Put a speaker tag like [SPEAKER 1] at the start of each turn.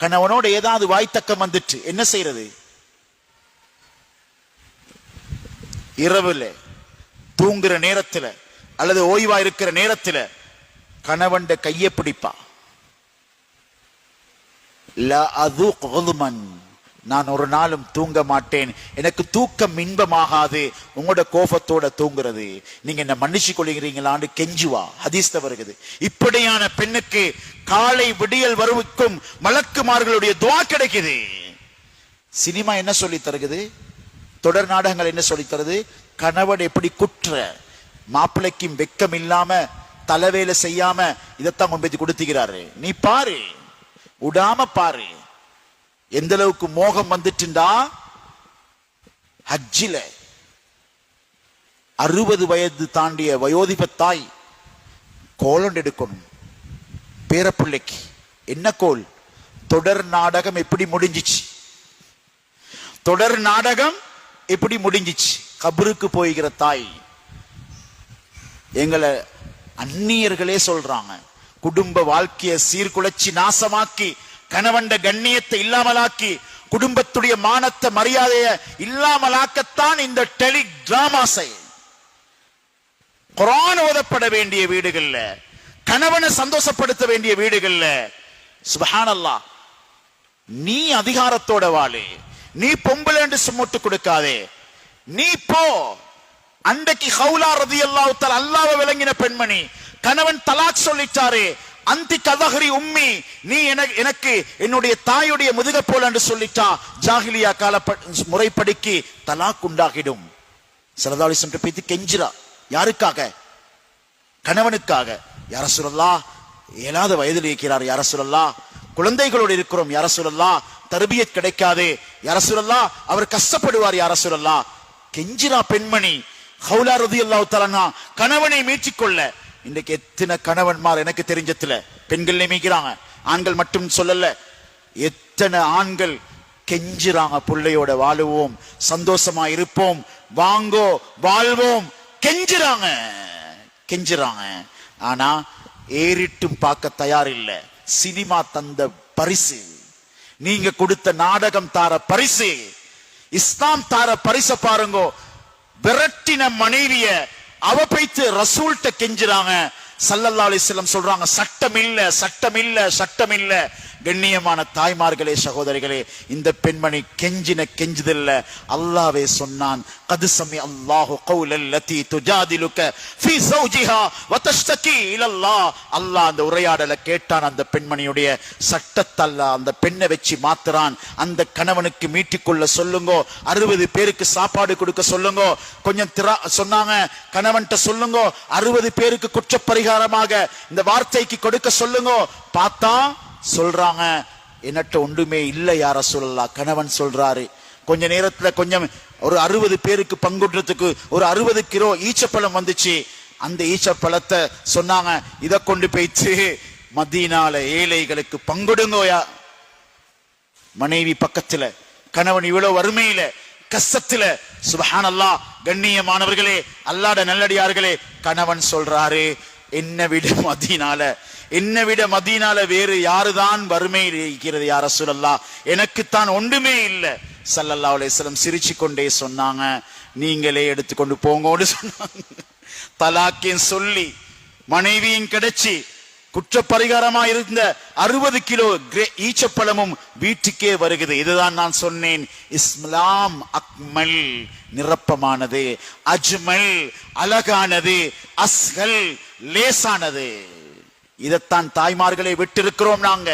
[SPEAKER 1] கணவனோட ஏதாவது வாய்த்தக்கம் வந்துட்டு என்ன செய்யறது இரவுல தூங்குற நேரத்துல அல்லது ஓய்வா இருக்கிற நேரத்துல கணவன் கையை பிடிப்பா. நான் ஒரு நாளும் தூங்க மாட்டேன். எனக்கு தூக்கம் இன்பமாகாது. உங்களோட கோபத்தோட தூங்குறது. நீங்க என்ன மன்னிச்சு கொள்கிறீங்களான்னு கெஞ்சுவா ஹதீஸ்த வருகிறது. இப்படியான பெண்ணுக்கு காலை விடியல் வருவிக்கும் மலக்குமார்களுடைய துவா கிடைக்குது. சினிமா என்ன சொல்லி தருகிறது? தொடர் நாடகங்கள் என்ன சொல்லி தருது? கணவன் எப்படி குற்ற? மாப்பிள்ளைக்கும் வெக்கம் இல்லாம தலைவேலை செய்யாம இதைத்தான் கொண்டு போய் கொடுத்துக்கிறாரு. நீ பாரு. விடாம பாரு. எந்த அளவுக்கு மோகம் வந்துட்டுண்டா? ஹஜ்ஜில அறுபது வயது தாண்டிய வயோதிப தாய் கோலம் எடுக்கணும். பேரப்பிள்ளைக்கு என்ன கோல்? தொடர் நாடகம் எப்படி முடிஞ்சிச்சு? தொடர் நாடகம் எப்படி முடிஞ்சிச்சு? கபருக்கு போய்கிற தாய். எங்களை அந்நியர்களே சொல்றாங்க. குடும்ப வாழ்க்கையை சீர்குலைச்சி நாசமாக்கி கணவண்ட கண்ணியத்தை இல்லாமலாக்கி குடும்பத்துடைய மானத்தை மரியாதைய இல்லாமலாக்கத்தான் இந்த டெலி டிராமாஸை குரான் ஓதப்பட வேண்டிய வீடுகள்ல கணவனை சந்தோஷப்படுத்த வேண்டிய வீடுகள்ல சுபஹானல்லா நீ அதிகாரத்தோட வாழு நீ பொம்பளை என்று சுமட்டு கொடுக்காதே நீ போ. அன்றைக்கு ஹவுலா ரதி அல்லாஹ் அல்லாவ விளங்கின பெண்மணி கணவன் தலாக் சொல்லிட்டாரு அந்தி கதகரி உம்மி நீ எனக்கு எனக்கு என்னுடைய தாயுடைய முதுக போல என்று சொல்லிட்டா ஜாகிலியா கால முறைப்படிக்கு தலாக் உண்டாகிடும். சரதாளி சென்று பேத்தி கெஞ்சிரா யாருக்காக? கணவனுக்காக. யார சொல்லலா ஏழாவது வயதில் இருக்கிறார் யார சொல்லலா குழந்தைகளோடு இருக்கிறோம் யார சொல்லலா தருபியத் கிடைக்காது. யார சொல்லலா அவர் கஷ்டப்படுவார் யார சொல்லலா கெஞ்சிரா பெண்மணி. ஹவுலா ரதி அல்லாஹ் கணவனை மீட்சிக்கொள்ள இன்றைக்கு எத்தனை கணவன்மார் எனக்கு தெரிஞ்சதுல பெண்கள் நியமிக்கிறாங்க. ஆண்கள் மட்டும் சொல்லல. எத்தனை ஆண்கள் கெஞ்சுறாங்க பிள்ளையோட வாழுவோம் சந்தோஷமா இருப்போம் வாங்கோ வாழ்வோம் கெஞ்சுறாங்க கெஞ்சுறாங்க. ஆனா ஏறிட்டும் பார்க்க தயார் இல்லை சினிமா தந்த பரிசு. நீங்க கொடுத்த நாடகம் தார பரிசு. இஸ்லாம் தார பரிச பாருங்கோ. விரட்டின மனைவிய அவ பைத்து ரசூல்ட்ட கெஞ்சுறாங்க. சல்லல்லா அலிஸ்லம் சொல்றாங்க சட்டம் இல்ல சட்டம் இல்ல சட்டம் இல்ல கண்ணியமான தாய்மார்களே சகோதரிகளே இந்த பெண்மணி கெஞ்சின கெஞ்சுதல்ல. அல்லாவே சொன்னான் கதுசமி அல்லாஹு கௌலல் லதி துஜாதிலுக ஃபீ ஸௌஜிஹா இலல்லாஹ் அல்லாஹ் அந்த உரையாடலை கேட்டான் அந்த பெண்மணியுடைய சட்டத்தல்ல. அந்த பெண்ணை வச்சு மாத்துறான். அந்த கணவனுக்கு மீட்டிக்கொள்ள சொல்லுங்க அறுபது பேருக்கு சாப்பாடு கொடுக்க சொல்லுங்க. கொஞ்சம் திரா சொன்னாங்க கணவன்கிட்ட சொல்லுங்க அறுபது பேருக்கு குற்ற பரிகாரமாக இந்த வார்த்தைக்கு கொடுக்க சொல்லுங்க. பார்த்தா சொல்றாங்க. என்னட்ட ஒன்றுமே இல்லை யார சொல்லலாம் கணவன் சொல்றாரு. கொஞ்ச நேரத்துல கொஞ்சம் ஒரு அறுபது பேருக்கு பங்குடுறதுக்கு ஒரு அறுபது கிலோ ஈச்சப்பழம் வந்துச்சு. அந்த ஈச்சப்பழத்தை சொன்னாங்க. இதை கொண்டு போயிட்டு மதியனால ஏழைகளுக்கு பங்குடுங்கோயா. மனைவி பக்கத்துல கணவன் இவ்வளவு வறுமையில கஷ்டத்துல சுபஹானல்லா கண்ணியமானவர்களே அல்லாட நல்லடியார்களே கணவன் சொல்றாரு என்ன விட மதியனால என்னை விட மதீனால வேறு யாருதான் வறுமையில் இருக்கிறது யார சொல்லல்லா எனக்குத்தான் ஒன்றுமே இல்லை. சல்லல்லா அலையம் சிரிச்சு கொண்டே சொன்னாங்க. நீங்களே எடுத்துக்கொண்டு போங்கோன்னு சொன்னாங்க. தலாக்கின் சொல்லி மனைவியும் கிடைச்சி குற்றப்பரிகாரமா இருந்த அறுபது கிலோ கிரே- ஈச்சப்பழமும் வீட்டுக்கே வருகிறது. இதுதான் நான் சொன்னேன். இஸ்லாம் அக்மல் நிரப்பமானது. அஜ்மல் அழகானது. அஸ்கல் லேசானது. இதைத்தான் தாய்மார்களை விட்டிருக்கிறோம் நாங்க.